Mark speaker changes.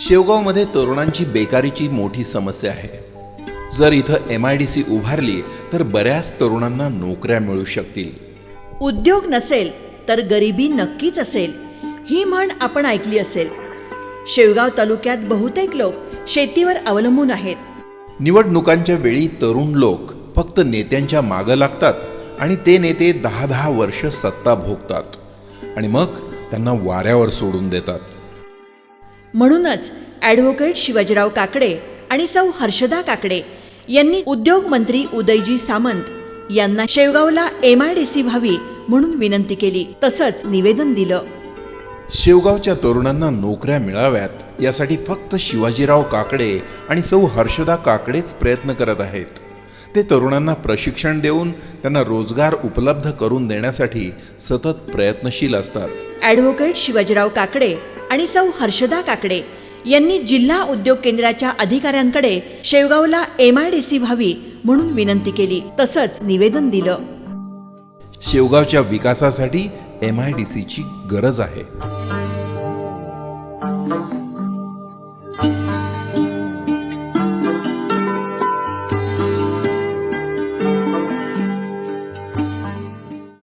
Speaker 1: शेवगावमध्ये तरुणांची बेकारीची मोठी समस्या आहे. जर इथं एम आय डी सी उभारली तर बऱ्याच तरुणांना नोकऱ्या मिळू शकतील.
Speaker 2: उद्योग नसेल तर गरिबी नक्कीच असेल ही म्हण आपण ऐकली असेल. शेवगाव तालुक्यात बहुतेक लोक शेतीवर अवलंबून आहेत.
Speaker 1: निवडणुकांच्या वेळी तरुण लोक फक्त नेत्यांच्या मागं लागतात आणि ते नेते दहा दहा वर्ष सत्ता भोगतात. आणि मग त्यांना वाऱ्यावर सोडून देतात.
Speaker 2: म्हणूनच ॲडव्होकेट शिवाजीराव काकडे आणि सौ हर्षदा काकडे यांनी उद्योग मंत्री उदयजी सामंत यांना शेवगावला एम आय डी सी व्हावी म्हणून विनंती केली. तसंच निवेदन दिलं.
Speaker 1: शेवगावच्या तरुणांना नोकऱ्या मिळाव्यात यासाठी फक्त शिवाजीराव काकडे आणि सौ हर्षदा काकडेच प्रयत्न करत आहेत. ते तरुणांना प्रशिक्षण देऊन त्यांना रोजगार उपलब्ध करून देण्यासाठी सतत प्रयत्नशील असतात.
Speaker 2: ॲडव्होकेट शिवाजीराव काकडे आणि सौ हर्षदा काकडे यांनी जिल्हा उद्योग केंद्राच्या अधिकाऱ्यांकडे शेवगावला एम आय डी सी व्हावी म्हणून विनंती केली. तसंच निवेदन दिलं.
Speaker 1: शेवगावच्या विकासासाठी एम आय डी सीची गरज आहे.